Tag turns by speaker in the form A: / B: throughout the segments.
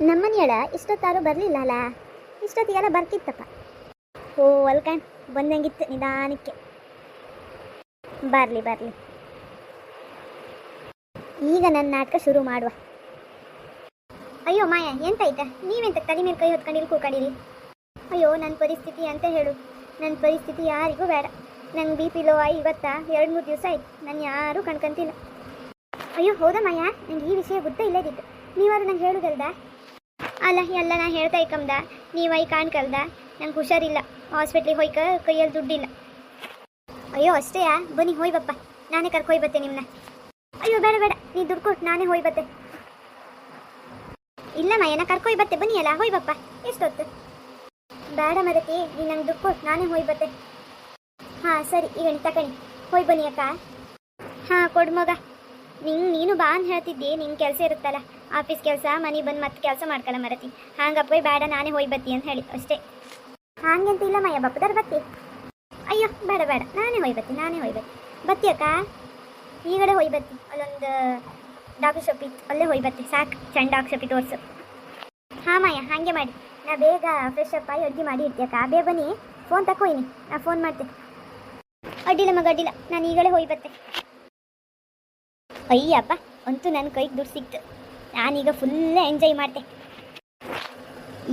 A: ನಮ್ಮನೆಯಳ ಇಷ್ಟೊತ್ತಾರು ಬರಲಿಲ್ಲ ಅಲ್ಲ ಇಷ್ಟೊತ್ತಿಗೆಲ್ಲ ಬರ್ತಿತ್ತಪ್ಪ. ಓ ಅಲ್ಕಣ್ ಬಂದಂಗಿತ್ತು ನಿಧಾನಕ್ಕೆ. ಬರಲಿ ಬರಲಿ. ಈಗ ನನ್ನ ನಾಟಕ ಶುರು ಮಾಡುವ. ಅಯ್ಯೋ ಮಾಯ, ಎಂತಾಯ್ತ? ನೀವೆಂತ ತಲೆ ಮೇಲೆ ಕೈ ಹೊತ್ಕೊಂಡಿರಿ ಕೂಕೊಂಡಿರಿ ಅಯ್ಯೋ ನನ್ನ ಪರಿಸ್ಥಿತಿ ಅಂತ ಹೇಳು. ನನ್ನ ಪರಿಸ್ಥಿತಿ ಯಾರಿಗೂ ಬೇಡ. ನಂಗೆ ಬಿ ಪಿ ಲೋ ಆಯ್ ಇವತ್ತಾ ಎರಡು ಮೂರು ದಿವಸ ಆಯ್ತು. ನಾನು ಯಾರೂ ಕಣ್ಕಂತಿಲ್ಲ. ಅಯ್ಯೋ, ಹೌದಾ ಮಾಯ? ನಂಗೆ ಈ ವಿಷಯ ಗೊತ್ತೇ ಇಲ್ಲದಿತ್ತು. ನೀವಾರು ನಂಗೆ ಹೇಳುದಲ್ದ? ಅಲ್ಲ ಎಲ್ಲ ನಾ ಹೇಳ್ತಾ ಇಕ್ಕಮ್ದ ನೀವೈ ಕಾಣ್ಕಲ್ದ ನಂಗೆ ಹುಷಾರಿಲ್ಲ. ಹಾಸ್ಪಿಟ್ಲಿಗೆ ಹೋಯ್ಕ ಕೈಯಲ್ಲಿ ದುಡ್ಡಿಲ್ಲ. ಅಯ್ಯೋ ಅಷ್ಟೇ ಬನ್ನಿ ಹೋಯ್ ಬಪ್ಪ ನಾನೇ ಕರ್ಕೊಯ್ ಬತ್ತೆ ನಿಮ್ಮನ್ನ ಅಯ್ಯೋ, ಬೇಡ ಬೇಡ. ನೀ ದುಡ್ಡು ಕೊಟ್ಟು ನಾನೇ ಹೋಯ್ ಬತ್ತೆ ಇಲ್ಲ ಮಯ್ಯನ ಕರ್ಕೊಯ್ ಬತ್ತೆ ಬನ್ನಿ ಅಲ್ಲ ಹೋಯ್ ಬಪ್ಪ ಎಷ್ಟೊತ್ತು? ಬೇಡ ಮರತಿ, ನೀ ನಂಗೆ ದುಡ್ಡು ಕೊಟ್ಟು ನಾನೇ ಹೋಯ್ ಬತ್ತೆ ಹಾಂ, ಸರಿ, ಈಗ ತಕಣಿ. ಹೋಯ್ ಬನ್ನಿ ಅಕ್ಕ. ಹಾಂ, ಕೊಡು ಮಗ. ನಿಂಗೆ ನೀನು ಬಾ ಅಂತ ಹೇಳ್ತಿದ್ದಿ ನಿಂಗೆ ಕೆಲಸ ಇರುತ್ತಲ್ಲ. ಆಫೀಸ್ ಕೆಲಸ ಮನೆ ಬಂದು ಮತ್ತೆ ಕೆಲಸ ಮಾಡ್ಕಲ್ಲ ಮರತಿ. ಹಾಂಗಪ್ಪ ಬೇಡ ನಾನೇ ಹೋಯ್ ಬತ್ತಿ ಅಂತ ಹೇಳಿ ಅಷ್ಟೇ. ಹಾಂಗಂತ ಇಲ್ಲ ಮಯ್ಯ ಬಪ್ಪದಾರ ಬತ್ತಿ. ಅಯ್ಯೋ ಬೇಡ ಬೇಡ ನಾನೇ ಹೋಯ್ ಬತ್ತಿ ನಾನೇ ಹೋಯ್ ಬತ್ತಿ. ಬತ್ತಿ ಅಕ್ಕ ಈಗಡೆ ಹೋಗಿ ಬತ್ತಿ. ಅಲ್ಲೊಂದು ಡಾಕ್ಟರ್ ಶಾಪ್ ಇತ್ತು ಅಲ್ಲೇ ಹೋಯ್ ಬತ್ತಿ. ಸಾಕು ಚೆಂಡ್ ಡಾಕ್ಟರ್ ಶಾಪಿ ತೋರಿಸು ಹಾಂ ಮಾಯ ಹಾಗೆ ಮಾಡಿ. ನಾ ಬೇಗ ಫ್ರೆಶ್ ಅಪ್ ಆಗಿ ಅಡುಗೆ ಮಾಡಿ ಇರ್ತೀಯ ಅಕ್ಕ. ಬೇಗ ಬನ್ನಿ ಫೋನ್ ತಕೊಯ್ನಿ ನಾ ಫೋನ್ ಮಾಡ್ತೆ ಅಡ್ಡಿಲ್ಲ ಮಗ ಅಡ್ಡಿಲ್ಲ. ನಾನು ಈಗಲೇ ಹೋಯ್ ಬತ್ತೆ. ಅಯ್ಯಪ್ಪ ಅಂತೂ ನನ್ನ ಕೈಗೆ ದುಡ್ಡು ಸಿಕ್ತು. ನಾನೀಗ ಫುಲ್ ಎಂಜಾಯ್ ಮಾಡ್ತೆ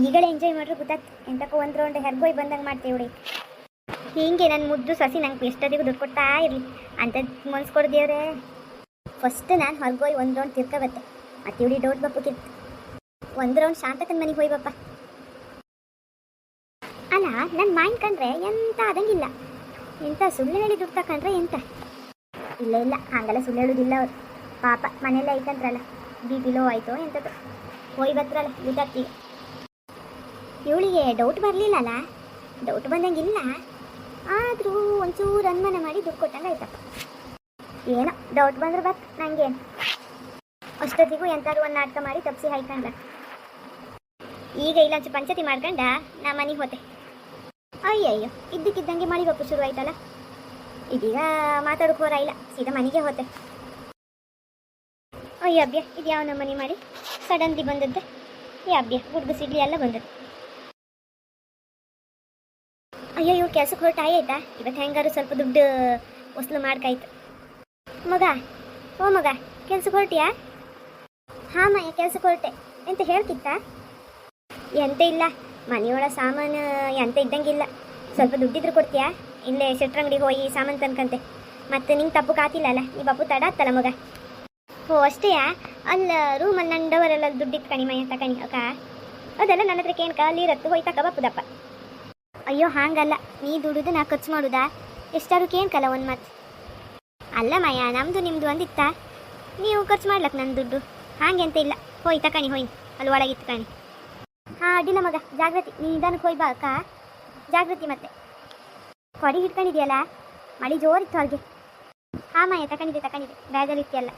A: ಈಗಲೇ ಎಂಜಾಯ್ ಮಾಡ್ರೆ ಗೊತ್ತಾಗ್ತು. ಎಂತಕ್ಕೂ ಒಂದು ರೌಂಡ್ ಹೆರ್ಗೋಯ್ ಬಂದಂಗೆ ಮಾಡ್ತೆ ಹುಡಿ ಹೀಗೆ ನನ್ನ ಮುದ್ದು ಸಸಿ ನಂಗೆ ಎಷ್ಟೊತ್ತಿಗೂ ದುಡ್ಡು ಕೊಡ್ತಾ ಇರಲಿ ಅಂತ ಮನ್ಸು ಕೊಡ್ದೇವ್ರೆ. ಫಸ್ಟ್ ನಾನು ಹೊರಗೋಯ್ ಒಂದು ರೌಂಡ್ ತಿರ್ಕೊಬತ್ತೆ ಮತ್ತೆ ಇವಳಿ ಡೌಟ್ ಬಪ್ಪಕ್ಕಿತ್ತು ಒಂದು ರೌಂಡ್ ಶಾಂತಕನ ಮನೆಗೆ ಹೋಯ್ ಬಪ್ಪ ಅಲ್ಲ ನನ್ನ ಮೈಂಡ್ ಕಂಡ್ರೆ ಎಂತ ಆದಂಗಿಲ್ಲ. ಎಂತ ಸುಳ್ಳು ಹೇಳಿ ದುಡ್ಡು ತಕೊಂಡ್ರೆ ಎಂತ? ಇಲ್ಲ ಇಲ್ಲ, ಹಾಗೆಲ್ಲ ಸುಳ್ಳು ಹೇಳೋದಿಲ್ಲ ಅವ್ರು. ಪಾಪ ಮನೆಯಲ್ಲ ಐತಂತ್ರಲ್ಲ. ಬಿ ಪಿ ಲೋ ಆಯಿತು ಎಂಥದ್ದು ಹೋಯ್ ಬತ್ರಲ್ಲ ಗೊತ್ತಾಗ್ತೀವಿ ಇವಳಿಗೆ ಡೌಟ್ ಬರಲಿಲ್ಲಲ್ಲ ಡೌಟ್ ಬಂದಂಗಿಲ್ಲ. ಆದರೂ ಒಂಚೂರು ಅನುಮಾನ ಮಾಡಿ ದುಡ್ಡು ಕೊಟ್ಟಂಗೆ ಆಯ್ತಪ್ಪ. ಏನೋ ಡೌಟ್ ಬಂದ್ರೆ ಬತ್ ನನಗೆ ಅಷ್ಟೊತ್ತಿಗೂ ಎಂತಾದ್ರು ಒಂದು ನಾಟಕ ಮಾಡಿ ತಪ್ಸಿ ಹಾಯ್ಕಂಡ ಈಗ ಇಲ್ಲೊಂಚು ಪಂಚತಿ ಮಾಡ್ಕಂಡ, ನಾ ಮನೆಗೆ ಹೋತೆ. ಅಯ್ಯಯ್ಯೋ, ಇದ್ದಕ್ಕಿದ್ದಂಗೆ ಬಪ್ಪು ಶುರು ಆಯ್ತಲ್ಲ. ಇದೀಗ ಮಾತಾಡೋಕೆ ಇಲ್ಲ, ಸೀದಾ ಮನೆಗೆ ಹೋತೆ. ಅಯ್ಯ ಅಬ್ಬ್ಯ ಇದು ಯಾವ ನಮ್ಮನೆ ಮಾಡಿ? ಸಡನ್ಲಿ ಬಂದದ್ದು ಈ ಅಬ್ಬ್ಯ ಗುಡ್ಗು ಸಿಡ್ಲಿ ಎಲ್ಲ ಬಂದದ್ದು. ಅಯ್ಯೋ ಇವ್ರು ಕೆಲ್ಸಕ್ಕೆ ಹೊರಟು ಆಯ್ತಾ? ಇವತ್ತು ಹೆಂಗಾರು ಸ್ವಲ್ಪ ದುಡ್ಡು ವಸೂಲು ಮಾಡ್ಕಾಯ್ತು. ಮಗ, ಓ ಮಗ, ಕೆಲ್ಸಕ್ಕೆ ಹೊರಟಿಯಾ? ಹಾ ಮಯ್ಯ, ಕೆಲ್ಸಕ್ಕೆ ಹೊರಟೆ. ಎಂತ ಹೇಳ್ತಿತ್ತ? ಎಂತ ಇಲ್ಲ ಮನೆಯೊಳ ಸಾಮಾನು ಎಂತ ಇದ್ದಂಗಿಲ್ಲ. ಸ್ವಲ್ಪ ದುಡ್ಡಿದ್ರು ಕೊಡ್ತೀಯಾ? ಇಲ್ಲೇ ಶೆಟ್ರಂಗಡಿಗೆ ಹೋಗಿ ಸಾಮಾನು ತನ್ಕಂತೆ ಮತ್ತೆ ನಿಂಗೆ ತಪ್ಪು ಕಾತಿಲ್ಲ ಅಲ್ಲ? ನೀ ಬಪ್ಪು ತಡ ಆತ್ತಲ್ಲ ಮಗ. ಓ, ಅಷ್ಟೇ ಅಲ್ಲ ರೂಮಲ್ಲಿ ನನ್ನ ಡವರೆಲ್ಲ ದುಡ್ಡಿತ್ತು ಕಣಿ ಅಂತ ಕಣಿ, ಅಕ್ಕ. ಅದೆಲ್ಲ ನನ್ನ ಹತ್ರಕ್ಕೆ ಏನು ಕಾಲಿ ಇರತ್ತು ಹೋಯ್ ತಕ ಬಪ್ಪದಪ್ಪ. ಅಯ್ಯೋ, ಹಾಂಗಲ್ಲ. ನೀ ದುಡುದು, ನಾ ಖರ್ಚು ಮಾಡುದಾ? ಎಷ್ಟಾರು ಕೇನ್ಕಲ್ಲ ಒಂದು ಮಾತು. ಅಲ್ಲ ಮಯ್ಯ ನಮ್ಮದು ನಿಮ್ಮದು ಒಂದಿತ್ತಾ? ನೀವು ಖರ್ಚು ಮಾಡ್ಲಕ್ಕ ನನ್ನ ದುಡ್ಡು? ಹಾಗೆ ಅಂತ ಇಲ್ಲ. ಹೋಯ್ ತಕಣಿ ಹೋಯ್. ಅಲ್ಲಿ ಒಳಗಿತ್ತು ಕಣಿ. ಹಾಂ, ಅಡ್ಡಿಲ್ಲ ಮಗ. ಜಾಗೃತಿ ನೀ ನಿಧಾನಕ್ಕೆ ಹೋಯ್ ಬಾ, ಅಕ್ಕ. ಜಾಗೃತಿ ಮತ್ತೆ. ಕೊಡಿ ಹಿಡ್ಕೊಂಡಿದ್ಯಲ್ಲ? ಮಳಿ ಜೋರಿತ್ತು ಅವ್ರಿಗೆ. ಹಾಂ ಮಾಯ ತಕೊಂಡಿದ್ದೆ ತಕೊಂಡಿದ್ದೆ ಬ್ಯಾಗಲ್ಲಿ ಇರ್ತೀಯಲ್ಲ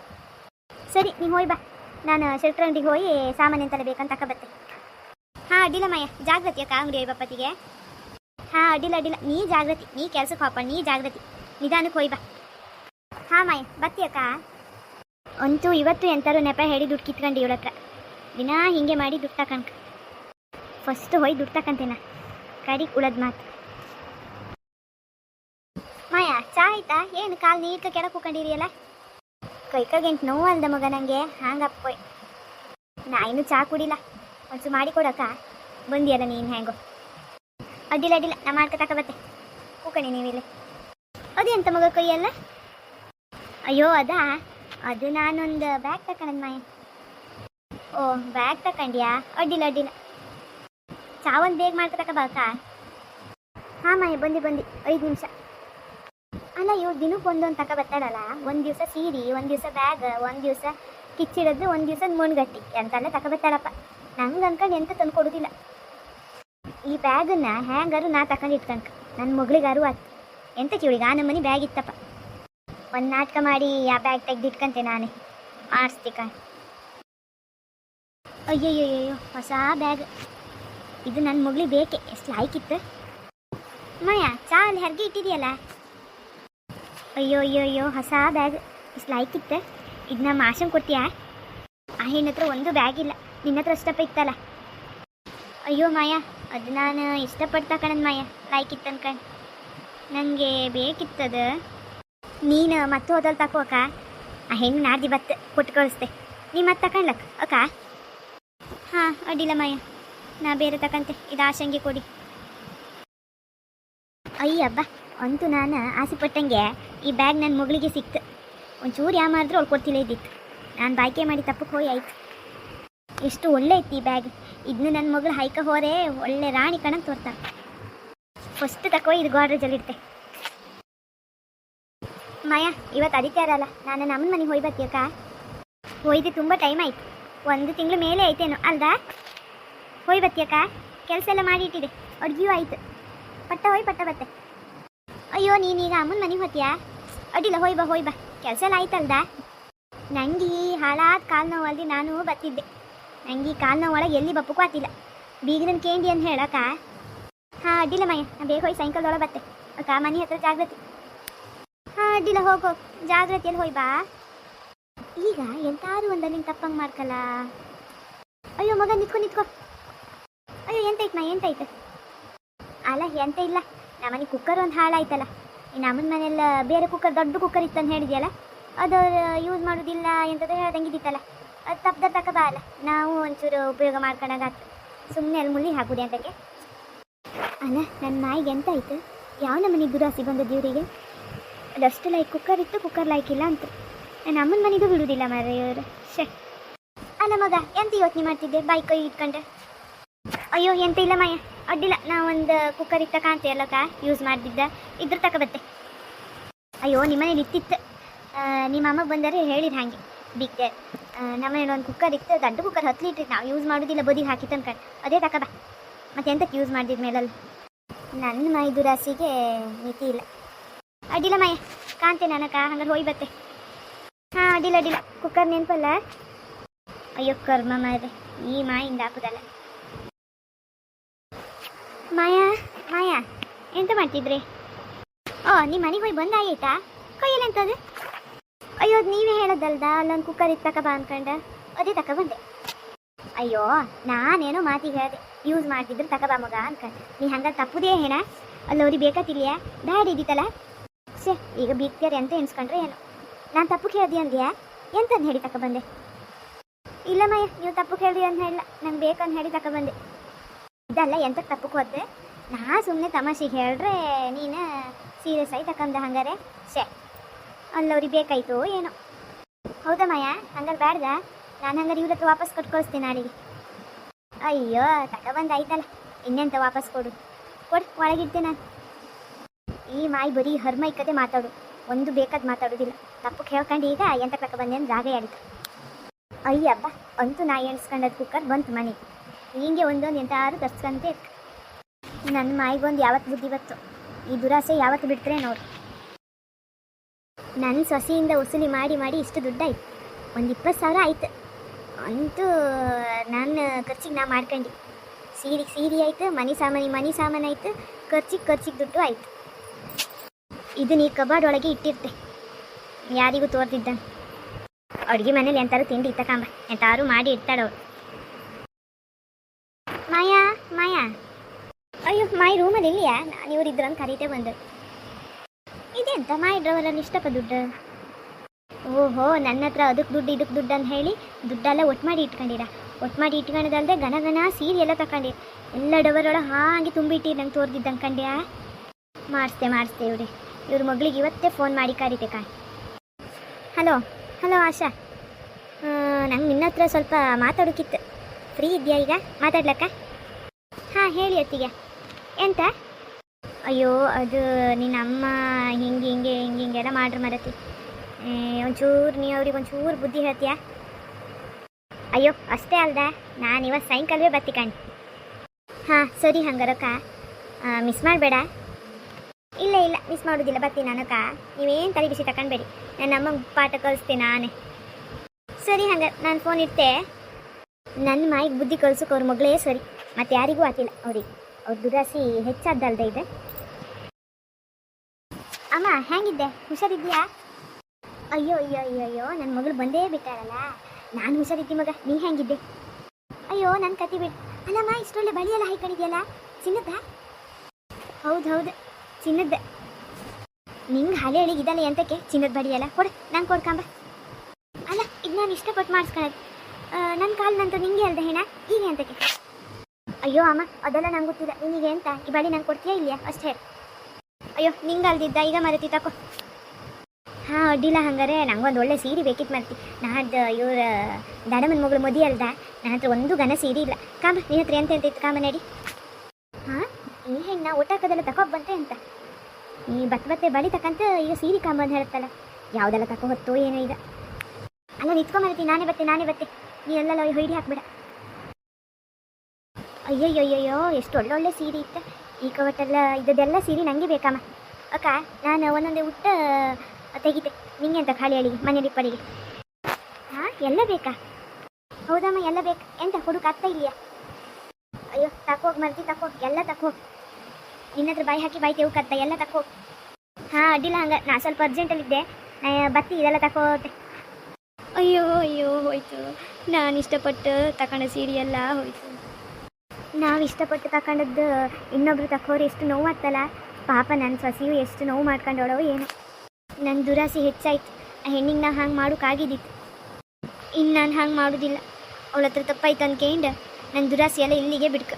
A: ಸರಿ ನೀವು ಹೋಯ್ ಬಾ. ನಾನು ಶೆಲ್ಟರ್ ಅಂಗಡಿಗೆ ಹೋಗಿ ಸಾಮಾನು ಎಂತೆಲ್ಲ ಬೇಕಂತ ಬತ್ತೆ ಹಾಂ, ಅಡ್ಡಿಲ್ಲ ಮಯ್ಯ ಜಾಗೃತಿ ಅಕ್ಕ, ಅಂಗಡಿ ಬಪ್ಪತ್ತಿಗೆ ಹಾ, ಅಡ್ಡಿಲ್ಲ ಅಡ್ಡಿಲ್ಲ. ನೀ ಜಾಗೃತಿ ನೀ ಕೆಲ್ಸಕ್ಕೆ ಹೋಪ ನೀ ಜಾಗೃತಿ ನಿಧಾನಕ್ಕೆ ಹೋಯ್ ಬಾ. ಹಾ ಮಯ್ಯ ಬತ್ತಿ ಅಕ್ಕ? ಅಂತೂ ಇವತ್ತು ಎಂತಾರು ನೆಪ ಹೇಳಿ ದುಡ್ಡು ಕಿತ್ಕೊಂಡು ಇವಳ ಹತ್ರ. ದಿನಾ ಹಿಂಗೆ ಮಾಡಿ ದುಡ್ಡು ತಕಂಕ. ಫಸ್ಟ್ ಹೋಯ್ ದುಡ್ಡು ತಕಂತೇನ ಕಡಿಗೆ ಉಳದ್ ಮಾತು. ಮಾಯ, ಚಾ ಆಯ್ತಾ? ಏನು ಕಾಲು ನೀರ್ಕ ಕೆಳಗೆ ಕೂಕೊಂಡಿರಿಯಲ್ಲ ಕೈ ಎಂಟು ನೋವು ಅಲ್ದ ಮಗ ನನಗೆ ಹಾಂಗಪ್ಪ. ನಾ ಇನ್ನೂ ಚಾ ಕುಡಿಲ್ಲ. ಒಂಚು ಮಾಡಿ ಕೊಡಕ್ಕ. ಬಂದಿಯಲ್ಲ ನೀನು ಹ್ಯಾಂಗೋ? ಅಡ್ಡಿಲ್ಲ ಅಡ್ಡಿಲ್ಲ. ನಾ ಮಾಡ್ಕೊ ತಕ ಬತ್ತೆ ಕೂಕಣಿ ನೀವಿಲ್ಲಿ ಅದೆಂತ ಮಗ ಕೈಯಲ್ಲ ಅಯ್ಯೋ, ಅದಾ? ಅದು ನಾನೊಂದು ಬ್ಯಾಗ್ ತಕೊಂಡ್ ಮಾಯ ಓ, ಬ್ಯಾಗ್ ತಕೊಂಡ್ಯಾ? ಅಡ್ಡಿಲ್ಲ ಅಡ್ಡಿಲ್ಲ. ಚಾ ಒಂದು ಬೇಗ ಮಾಡ್ಕೊ ತಕ ಬಾಕ ಹಾಂ ಮಾಯ ಬಂದು ಬಂದು. ಐದು ನಿಮಿಷ. ಅಲ್ಲ, ಇವ್ರು ದಿನಕ್ಕೆ ಒಂದೊಂದು ತಕ ಬರ್ತಾಳಲ್ಲ? ಒಂದು ದಿವಸ ಸೀರೆ ಒಂದು ದಿವಸ ಬ್ಯಾಗ್ ಒಂದು ದಿವಸ ಕಿಚ್ಚಿಡೋದು, ಒಂದು ದಿವಸ ಮುಣ್ಗಟ್ಟಿ ಅಂತಲ್ಲ ತಕ ಬರ್ತಾಳಪ್ಪ. ನಂಗೆ ಅನ್ಕೊಂಡು ಎಂತ ತಂದು ಕೊಡೋದಿಲ್ಲ. ಈ ಬ್ಯಾಗನ್ನ ಹ್ಯಾಂಗಾರು ನಾ ತಕೊಂಡು ಇಟ್ಕಂಕ. ನನ್ನ ಮಗಳಿಗಾರು ಆಯ್ತು ಎಂತ ಕಿವಳಿಗೆ ಆ ನಮ್ಮನೆ ಬ್ಯಾಗ್ ಇತ್ತಪ್ಪ. ಒಂದು ನಾಟಕ ಮಾಡಿ ಆ ಬ್ಯಾಗ್ ತೆಗ್ದು ಇಟ್ಕಂತೆ ನಾನೇ. ಆರಿಸ್ತಿಕ ಅಯ್ಯಯ್ಯಯ್ಯೋ ಹೊಸ ಬ್ಯಾಗ್ ಇದು ನನ್ನ ಮಗಳಿಗೆ ಬೇಕೆ? ಎಷ್ಟು ಲಾಯ್ಕಿತ್ತು ಮಯ ಚಾ ಅಲ್ಲಿ ಹೆರಿಗೆ ಇಟ್ಟಿದೆಯಲ್ಲ? ಅಯ್ಯೋ ಅಯ್ಯೋ ಅಯ್ಯೋ, ಹೊಸ ಬ್ಯಾಗ್ ಇಷ್ಟು ಲಾಯ್ಕಿತ್ತೆ ಇದನ್ನ ಮಾಷನ್ ಕೊಡ್ತೀಯಾ? ಆ ಹತ್ರ ಒಂದು ಬ್ಯಾಗ್ ಇಲ್ಲ. ನಿನ್ನ ಹತ್ರ ಅಷ್ಟಪ್ಪ ಇತ್ತಲ್ಲ. ಅಯ್ಯೋ, ಮಾಯ. ಅದು ನಾನು ಇಷ್ಟಪಟ್ಟು ತಕೊಂಡ್ ಮಾಯ. ಲೈಕ್ ಇತ್ತು ಅನ್ಕಂಡು ನನಗೆ ಬೇಕಿತ್ತದ ನೀನು ಮತ್ತೆ ಹೋದಲ್ಲಿ ಅಕ್ಕ. ಆ ಹೆಣ್ಣು ನಾಡ್ದಿ ಬತ್ತೆ ಕೊಟ್ಟು ಕಳಿಸ್ತೆ ನೀ ಮತ್ತೆ ತಕೊಂಡ್ಲಕ್ಕ ಅಕ್ಕ? ಹಾಂ, ಅಡ್ಡಿಲ್ಲ ಮಾಯ. ನಾ ಬೇರೆ ತಕಂತೆ. ಇದು ಆಶಂಗೆ ಕೊಡಿ. ಅಯ್ಯಬ್ಬ. ಅಂತೂ ನಾನು ಆಸೆ ಪಟ್ಟಂಗೆ ಈ ಬ್ಯಾಗ್ ನನ್ನ ಮಗಳಿಗೆ ಸಿಕ್ತು. ಒಂಚೂರು ಯಾ ಮಾಡಿದ್ರು ಅವ್ಳು ಕೊಡ್ತಿಲ್ಲ ಇದ್ದಿತ್ತು. ನಾನು ಬಾಯ್ಕೆ ಮಾಡಿ ತಪ್ಪಕ್ಕೆ ಹೋಯ್ ಆಯ್ತು. ಎಷ್ಟು ಒಳ್ಳೆ ಇತ್ತು ಈ ಬ್ಯಾಗ್. ಇದನ್ನು ನನ್ನ ಮಗಳು ಹೈಕ ಹೋರೆ ಒಳ್ಳೆ ರಾಣಿ ಕಣಂಗೆ ತೋರ್ತಾಳೆ. ಫಸ್ಟ್ ತಕೋ ಇದು ಗಾಡ್ರೇಜಲ್ಲಿ ಇಡ್ತೆ. ಮಾಯಾ ಇವತ್ತು ಅದಿತ್ಯಾರಲ್ಲ ನಾನು ನಮ್ಮ ಮನೆಗೆ ಹೋಗಿ ಬರ್ತೀಯಕ್ಕ ಹೋಯ್ದು ತುಂಬ ಟೈಮ್ ಆಯ್ತು. ಒಂದು ತಿಂಗಳು ಮೇಲೆ ಆಯ್ತೇನು ಅಲ್ದಾ ಹೋಯ್ ಬತ್ತಿಯಕ್ಕ ಕೆಲಸ ಎಲ್ಲ ಮಾಡಿ ಇಟ್ಟಿದೆ. ಅಡ್ಗಿಯೂ ಆಯ್ತು. ಪಟ್ಟ ಹೋಯ್, ಪಟ್ಟ ಬತ್ತೆ. ಅಯ್ಯೋ ನೀನೀಗ ಅಮ್ಮನ ಮನೆಗೆ ಹೋಗ್ತೀಯಾ? ಅಡ್ಡಿಲ್ಲ, ಹೋಯ್ ಬಾ ಹೋಯ್ ಬಾ. ಕೆಲಸ ಎಲ್ಲ ಆಯ್ತಲ್ದ? ನಂಗೆ ಹಾಳಾದ ಕಾಲು ನೋವಲ್ಲಿ ನಾನು ಬತ್ತಿದ್ದೆ. ನಂಗೆ ಈ ಕಾಲು ನೋವೊಳಗೆ ಎಲ್ಲಿ ಬಪ್ಪಕ್ಕೂ ಆತಿಲ್ಲ ಬೀಗರನ್ ಕೇಂಡಿ ಅಂತ ಹೇಳಕ್ಕ. ಹಾಂ, ಅಡ್ಡಿಲ್ಲ ಮಯ್ಯ ಬೇಗ ಹೋಗಿ ಸಾಯಂಕಾಲದೊಳಗೆ ಬತ್ತೆ. ಅಕ್ಕ, ಮನೆ ಹತ್ರ ಜಾಗೃತಿ ಹಾಂ, ಅಡ್ಡಿಲ್ಲ, ಹೋಗೋ ಜಾಗೃತಿಯಲ್ಲಿ ಹೋಯ್ ಬಾ. ಈಗ ಎಂತಾರು ಒಂದ ನಿನ್ ತಪ್ಪಂಗೆ ಮಾಡ್ಕಲ್ಲ ಅಯ್ಯೋ, ಮಗ, ನಿತ್ಕೊ ನಿತ್ಕೊ. ಅಯ್ಯೋ, ಎಂತಾಯ್ತು ಮಾ ಎಂತೈತೆ ಅಲ್ಲ, ಎಂತ ಇಲ್ಲ. ನಮ್ಮನೆ ಕುಕ್ಕರ್ ಒಂದು ಹಾಳಾಯ್ತಲ್ಲ. ಇನ್ನು ಅಮ್ಮನ ಮನೆಯಲ್ಲ ಬೇರೆ ಕುಕ್ಕರ್ ದೊಡ್ಡ ಕುಕ್ಕರ್ ಇತ್ತಂತ ಹೇಳಿದೆಯಲ್ಲ ಅದು ಯೂಸ್ ಮಾಡೋದಿಲ್ಲ ಎಂತದ್ದು ಹೇಳ್ದಂಗಿದ್ದಿತ್ತಲ್ಲ. ಅದು ತಪ್ಪದ ತಕ ಬಾ ಅಲ್ಲ, ನಾವು ಒಂಚೂರು ಉಪಯೋಗ ಮಾಡ್ಕೊಂಡಾಗತ್ತೆ ಸುಮ್ಮನೆ ಅಲ್ಲಿ ಮುಳ್ಳಿ ಹಾಕುದಿ ಅಂತಕ್ಕೆ ಅಲ್ಲ ನನ್ನ ನಾಯಿಗೆ ಎಂತ ಆಯಿತು ಯಾವ ನಮ್ಮನೆ ದುರಾಸಿ ಬಂದದ್ದು ಇವರಿಗೆ? ಅದಷ್ಟು ಲೈಕ್ ಕುಕ್ಕರ್ ಇತ್ತು ಕುಕ್ಕರ್ ಲೈಕ್ ಇಲ್ಲ ಅಂತ ನನ್ನ ಅಮ್ಮನ ಮನೆಗೂ ಬಿಡುವುದಿಲ್ಲ ಮಾರ ಇವರು. ಶೇ ಅಲ್ಲ ಮಗ, ಎಂತ ಯೋಚನೆ ಮಾಡ್ತಿದ್ದೆ? ಬೈಕ್ ಕೈ ಇಟ್ಕೊಂಡೆ. ಅಯ್ಯೋ, ಎಂತ ಇಲ್ಲ ಮಾಯ. ಅಡ್ಡಿಲ್ಲ, ನಾವೊಂದು ಕುಕ್ಕರ್ ಇತ್ತ ಕಾ ಯೂಸ್ ಮಾಡ್ತಿದ್ದ ಇದ್ರ ತಕ ಬತ್ತೆ. ಅಯ್ಯೋ ನಿಮ್ಮನೇಲಿ ಇತ್ತಿತ್ತು ನಿಮ್ಮ ಅಮ್ಮ ಬಂದರೆ ಹೇಳಿದ ಹಾಗೆ. ಬಿಕ್ಕೆ ನಮ್ಮನೇಲಿ ಒಂದು ಕುಕ್ಕರ್ ಇತ್ತು, ದೊಡ್ಡ ಕುಕ್ಕರ್ ಹತ್ತು ಲೀಟ್ರಿ ನಾವು ಯೂಸ್ ಮಾಡೋದಿಲ್ಲ, ಬದಿಗೆ ಹಾಕಿ ತಂದ್ಕೊಂಡು. ಅದೇ ತಕ ಬಾ. ಮತ್ತೆ ಎಂತಕ್ಕೆ ಯೂಸ್ ಮಾಡಿದ ಮೇಲಲ್ಲಿ? ನನ್ನ ಮೈ ದುರಾಸಿಗೆ ಮಿತಿ ಇಲ್ಲ. ಅಡ್ಡಿಲ್ಲ ಮಾಯ. ಕಾಣ್ತೆ ನನಕ ಹಂಗಾರೆ ಹೋಗಿ ಬತ್ತೆ ಹಾಂ, ಅಡ್ಡಿಲ್ಲ ಅಡ್ಡಿಲ್ಲ. ಕುಕ್ಕರ್ ನೆನಪಲ್ಲ? ಅಯ್ಯೋ, ಕರ್ಮ ಮಾರೆ ಈ ಮಾಯಿಂದ ಹಾಕುದಲ್ಲ ಮಾಯಾ ಮಾಯಾ, ಎಂತ ಮಾಡ್ತಿದ್ರಿ? ಓ ನಿಮ್ಮ ಮನೆಗೆ ಹೋಗಿ ಬಂದಾಗೈತಾ ಕೈಯಲ್ಲಿ ಎಂತದು? ಅಯ್ಯೋ, ಅದು ನೀವೇ ಹೇಳೋದಲ್ದ? ಅಲ್ಲೊಂದು ಕುಕ್ಕರ್ ಇತ್ತು ತಕ ಬಾ ಅನ್ಕಂಡ. ಅದೇ ತಕ ಬಂದೆ. ಅಯ್ಯೋ, ನಾನೇನೋ ಮಾತಿಗೆ ಹೇಳಿದೆ. ಯೂಸ್ ಮಾಡ್ತಿದ್ರು ತಕ ಬಾ ಮಗ ಅನ್ಕೊಂಡೆ. ನೀ ಹಂಗ ತಪ್ಪುದೇ ಹೇಳ? ಅಲ್ಲವ್ರಿಗೆ ಬೇಕಾತಿಲ್ಯಾ ಬ್ಯಾಡ್ ಇದ್ದಿತ್ತಲ್ಲ? ಸೇ ಈಗ ಬೀಗ್ತಾರೆ ಅಂತ ಎನ್ಸ್ಕೊಂಡ್ರೆ ಏನು? ನಾನು ತಪ್ಪು ಕೇಳ್ದಿ ಅಂದ್ಯಾ? ಎಂತಂದು ಹೇಳಿ ತಕ ಬಂದೆ? ಇಲ್ಲ ನೀವು ತಪ್ಪು ಕೇಳ್ರಿ ಅಂತ ಹೇಳಿಲ್ಲ ನಂಗೆ ಬೇಕಂತ ಹೇಳಿ ತಕ ಬಂದೆ. ಇದಲ್ಲ ಎಂತ ತಪ್ಪಕ್ಕೆ ಹೋದೆ? ನಾ ಸುಮ್ಮನೆ ತಮಾಷೆಗೆ ಹೇಳ್ರೆ ನೀನು ಸೀರಿಯಸ್ ಆಗಿ ತಕಂದ ಹಂಗಾರೆ? ಶೇ ಅಲ್ಲವ್ರಿಗೆ ಬೇಕಾಯ್ತು ಏನೋ. ಹೌದಾ ಮಾಯ? ಹಂಗಾರೆ ಬ್ಯಾಡ್ದ? ನಾನು ಹಂಗಾರೆ ಇವ್ರ ಹತ್ರ ವಾಪಸ್ ಕೊಟ್ಟು ಕಳಿಸ್ತೀನಿ ನಾಳೆಗೆ. ಅಯ್ಯೋ ತಗೊಬಂದು ಆಯ್ತಲ್ಲ ಇನ್ನೆಂತ ವಾಪಸ್ ಕೊಡು. ಕೊಡು, ಒಳಗಿಡ್ತೆ ನಾನು. ಈ ಮಾಯಿ ಬರೀ ಹರ್ಮೈ ಕತೆ ಮಾತಾಡು. ಒಂದು ಬೇಕಾದ್ ಮಾತಾಡೋದಿಲ್ಲ. ತಪ್ಪು ಕೇಳ್ಕೊಂಡು ಈಗ ಎಂತ ತಕ ಬಂದೆ ಅಂದ್ರೆ ಜಾಗ ಹೇಳಿತು ಅಯ್ಯಪ್ಪ ಅಂತೂ ನಾಯಿ ಎಣಿಸ್ಕೊಂಡದ್ ಕುಕ್ಕರ್ ಬಂತು ಮನೆ ಹಿಂಗೆ ಒಂದೊಂದು ಎಂತಾರು ತರ್ಸ್ಕೊಂತ ನನ್ನ ಮಾಯಿಗೊಂದು ಯಾವತ್ತು ಬುದ್ಧಿ ಬತ್ತು. ಈ ದುರಾಸೆ ಯಾವತ್ತು ಬಿಡ್ತಾರೆ ನೋಡಿ. ನನ್ನ ಸೊಸೆಯಿಂದ ವಸೂಲಿ ಮಾಡಿ ಮಾಡಿ ಇಷ್ಟು ದುಡ್ಡಾಯ್ತು. ಒಂದು ಇಪ್ಪತ್ತು ಸಾವಿರ ಆಯ್ತು. ಅಂತೂ ನನ್ನ ಖರ್ಚಿಗೆ ನಾ ಮಾಡ್ಕೊಂಡು. ಸೀರೆಗೆ ಸೀರೆ ಆಯ್ತು, ಮನೆ ಸಾಮಾನಿ ಮನೆ ಸಾಮಾನು ಆಯ್ತು, ಖರ್ಚಿಗೆ ಖರ್ಚಿಗೆ ದುಡ್ಡು ಆಯ್ತು. ಇದು ನೀ ಕಬಾಡ್ ಒಳಗೆ ಇಟ್ಟಿರ್ತೆ. ಯಾರಿಗೂ ತೋರ್ತಿದ್ದ ಅಡುಗೆ ಮನೇಲಿ ಎಂತಾರು ತಿಂಡಿ ಇತ್ತಕಂಬ ಎಂತಾರು ಮಾಡಿ ಇಡ್ತಾಳವ್ರು ಮಾಯಾ ಮಾಯಾ ಅಯ್ಯೋ ಮಾಯಿ ರೂಮಲ್ಲಿ ಇಲ್ಲಿಯಾ? ನಾನು ಇವ್ರಿದ್ರು ಅಂತ ಕರೀತೇ ಬಂದೆ. ಇದೆಂತ ಮಾಯಿ ಡ್ರವರಲ್ಲಿ ಇಷ್ಟಪ್ಪ ದುಡ್ಡು? ಓಹೋ, ನನ್ನ ಹತ್ರ ಅದಕ್ಕೆ ದುಡ್ಡು, ಇದಕ್ಕೆ ದುಡ್ಡು ಅಂತ ಹೇಳಿ ದುಡ್ಡೆಲ್ಲ ಒಟ್ಟು ಮಾಡಿ ಇಟ್ಕೊಂಡಿರ? ಒಟ್ಟು ಮಾಡಿ ಇಟ್ಕೊಂಡಿದ್ದಲ್ದೆ ಘನ ಘನ ಸೀರೆ ಎಲ್ಲ ತಗೊಂಡಿ. ಎಲ್ಲ ಡವರೊಳಗೆ ಹಾಗೆ ತುಂಬಿಟ್ಟಿರಿ ನಂಗೆ ತೋರ್ದಿದ್ದಂಗೆ ಕಂಡ್ಯಾ ಮಾಡಿಸ್ತೆ ಮಾಡಿಸ್ತೆ ಇವ್ರಿ ಇವ್ರ ಮಗಳಿಗೆ ಇವತ್ತೇ ಫೋನ್ ಮಾಡಿ ಕರೀತೆ ಕಾ ಹಲೋ ಹಲೋ ಆಶಾ. ನಂಗೆ ನಿನ್ನ ಹತ್ರ ಸ್ವಲ್ಪ ಮಾತಾಡೋಕ್ಕಿತ್ತು ಫ್ರೀ ಇದೆಯಾ ಈಗ? ಮಾತಾಡ್ಲಕ್ಕ? ಹಾಂ, ಹೇಳಿ ಅತ್ತಿಗೆ. ಎಂತ? ಅಯ್ಯೋ, ಅದು ನಿನ್ನ ಅಮ್ಮ ಹಿಂಗೆ ಹಿಂಗೆ ಹಿಂಗೆ ಹಿಂಗೆಲ್ಲ ಮಾಡ್ರಿ ಮರತಿ ಒಂಚೂರು ನೀ ಅವ್ರಿಗೆ ಒಂಚೂರು ಬುದ್ಧಿ ಹೇಳ್ತೀಯ? ಅಯ್ಯೋ, ಅಷ್ಟೇ ಅಲ್ದ, ನಾನು ಇವತ್ತು ಸಾಯಂಕಾಲವೇ ಬತ್ತಿ ಕಣ್. ಹಾಂ, ಸರಿ ಹಂಗಾರಕ್ಕ. ಮಿಸ್ ಮಾಡಬೇಡ? ಇಲ್ಲ ಇಲ್ಲ ಮಿಸ್ ಮಾಡೋದಿಲ್ಲ, ಬರ್ತೀನಿ ನಾನಕ್ಕ. ನೀವೇನು ತಲೆ ಬಿಸಿ ತಗೊಂಡ್ಬೇಡಿ ನನ್ನ ಅಮ್ಮ ಪಾಠ ಕಲಿಸ್ತೀನಿ ನಾನೇ. ಸರಿ ಹಂಗ ನಾನು ಫೋನ್ ಇಡ್ತೆ. ನನ್ನ ಮಾಯಿಗೆ ಬುದ್ಧಿ ಕಳ್ಸೋಕೆ ಅವ್ರ ಮಗಳೇ ಸರಿ. ಮತ್ತೆ ಯಾರಿಗೂ ಆತಿಲ್ಲ ಅವ್ರಿಗೆ. ಅವ್ರ ದುರಾಸಿ ಹೆಚ್ಚಾದ್ದಲ್ದೆ ಇದೆ. ಅಮ್ಮ ಹೆಂಗಿದ್ದೆ ಹುಷಾರಿದ್ಯಾ? ಅಯ್ಯೋ ಅಯ್ಯೋ ಅಯ್ಯೋ ಅಯ್ಯೋ ನನ್ನ ಮಗಳು ಬಂದೇ ಬಿಟ್ಟಾರಲ್ಲ ನಾನು ಹುಷಾರಿದ್ದಿ ಮಗ, ನೀ ಹೆಂಗಿದ್ದೆ ಅಯ್ಯೋ ನನ್ನ ಕತಿ ಬಿಟ್ಟು ಅಲ್ಲಮ್ಮ, ಇಷ್ಟೊಳ್ಳೆ ಬಳಿ ಎಲ್ಲ ಹಾಕೊಂಡಿದ್ಯಲ್ಲ ಚಿನ್ನದ ಹೌದು ಹೌದು ಚಿನ್ನದ ನಿಂಗೆ ಹಳೆ ಹಳಿಗೆ ಇದಲ್ಲ ಎಂತಕ್ಕೆ ಚಿನ್ನದ ಬಡಿ ಎಲ್ಲ ಕೊಡು ನಂಗೆ ಕೊಡ್ಕಂಬ. ಅಲ್ಲ ಇದು ನಾನು ಇಷ್ಟಪಟ್ಟು ಮಾಡಿಸ್ಕೊಳ್ಳೋದು ನನ್ನ ಕಾಲಿನಂತೂ ನಿಂಗೆ ಅಲ್ಲದೆ ಹೇಣ ಈಗ ಎಂತಕ್ಕೆ ಅಯ್ಯೋ ಅಮ್ಮ, ಅದೆಲ್ಲ ನಂಗೆ ಗೊತ್ತಿಲ್ಲ. ನಿನಗೆ ಎಂತ? ಈ ಬಳಿ ನಂಗೆ ಕೊಡ್ತೀಯಾ ಇಲ್ಲ ಅಷ್ಟೇ. ಅಯ್ಯೋ, ನಿಂಗೆ ಅಲ್ದಿದ್ದ? ಈಗ ಮರತಿ, ತಕೋ. ಹಾಂ, ಅಡ್ಡಿಲ್ಲ ಹಂಗಾರೆ. ನಂಗೊಂದು ಒಳ್ಳೆ ಸೀರೆ ಬೇಕಿತ್ತು ಮರ್ತಿ. ನಾಡ್ದು ಇವ್ರ ದಡಮನ ಮಗಳು ಮದಿ ಅಲ್ದ? ನನ್ನ ಹತ್ರ ಒಂದು ಘನ ಸೀರೆ ಇಲ್ಲ. ಕಾಮ ನಿನ್ನ ಹತ್ರ ಎಂತ ಎಂತ ಇತ್ತು? ಕಾಮ, ನಡಿ. ಹಾಂ, ಈ ಹೆಣ್ಣ ಊಟಕ್ಕದೆಲ್ಲ ತಕೊಬ್ಬಂತೆ ಅಂತ ಈ ಬತ್ ಬತ್ತೆ ಬಳಿ ತಕ್ಕಂತ ಈಗ ಸೀರೆ ಕಾಮ ಅಂತ ಹೇಳುತ್ತಲ್ಲ. ಯಾವುದೆಲ್ಲ ತಕೋ ಹೊತ್ತು ಏನೋ ಈಗ. ಅಲ್ಲ ನಿಂತ್ಕೊಂಬರ್ತಿ ನಾನೇ ಬತ್ತೆ ನಾನೇ ಬತ್ತೆ. ನೀ ಎಲ್ಲ ಹೊಯ್ಡಿ ಹಾಕ್ಬಿಡ. ಅಯ್ಯಯ್ಯಯ್ಯೋ, ಎಷ್ಟು ಒಳ್ಳೊಳ್ಳೆ ಸೀರೆ ಇತ್ತು. ಈ ಕವಟೆಲ್ಲ ಇದೆಲ್ಲ ಸೀರೆ ನನಗೆ ಬೇಕಮ್ಮ. ಅಕ್ಕ, ನಾನು ಒಂದೊಂದೇ ಊಟ ತೆಗಿತೆ. ನಿಂಗೆ ಅಂತ ಖಾಲಿ ಅಳಿಗೆ ಮನೇಲಿ ಪಡಿಗೆ ಹಾಂ, ಎಲ್ಲ ಬೇಕಾ? ಹೌದಮ್ಮ, ಎಲ್ಲ ಬೇಕು. ಎಂತ, ಹುಡುಕ ಆಗ್ತಾ ಇದೆಯಾ ಅಯ್ಯೋ ತಕೋಗ್ ಮರ್ತಿ ತಕೋ ಎಲ್ಲ ತಕ್ಕೋ ನಿನ್ನ ಹತ್ರ ಬಾಯಿ ಹಾಕಿ ಬಾಯಿ ತೆವ್ಕತ್ತ ಎಲ್ಲ ತಕ್ಕೋ ಹಾಂ, ಅಡ್ಡಿಲ್ಲ ಹಂಗೆ. ನಾ ಸ್ವಲ್ಪ ಅರ್ಜೆಂಟಲ್ಲಿದ್ದೆ. ಬತ್ತಿ, ಇದೆಲ್ಲ ತಕೋತೆ ಅಯ್ಯೋ ಅಯ್ಯೋ, ಹೋಯ್ತು. ನಾನು ಇಷ್ಟಪಟ್ಟು ತಗೊಂಡ ಸೀರೆ ಎಲ್ಲ ಹೋಯ್ತು. ನಾವು ಇಷ್ಟಪಟ್ಟು ತಗೊಂಡದ್ದು ಇನ್ನೊಬ್ರು ತಕ್ಕೋರು ಎಷ್ಟು ನೋವು ಆಗ್ತಲ್ಲ ಪಾಪ ನನ್ನ ಸೊಸೆಯು ಎಷ್ಟು ನೋವು ಮಾಡ್ಕೊಂಡವಳೋ ಏನು. ನನ್ನ ದುರಾಸೆ ಹೆಚ್ಚಾಯ್ತು. ಆ ಹೆಣ್ಣಿಗೆ ನಾ ಹಂಗೆ ಮಾಡೋಕ್ಕಾಗಿದ್ದಿತ್ತು ಇನ್ನು ನಾನು ಹಂಗೆ ಮಾಡೋದಿಲ್ಲ. ಅವಳ ಹತ್ರ ತಪ್ಪಾಯ್ತು ಅನ್ಕೇಂಡು ನನ್ನ ದುರಾಸೆ ಎಲ್ಲ ಇಲ್ಲಿಗೆ ಬಿಡ್ಕ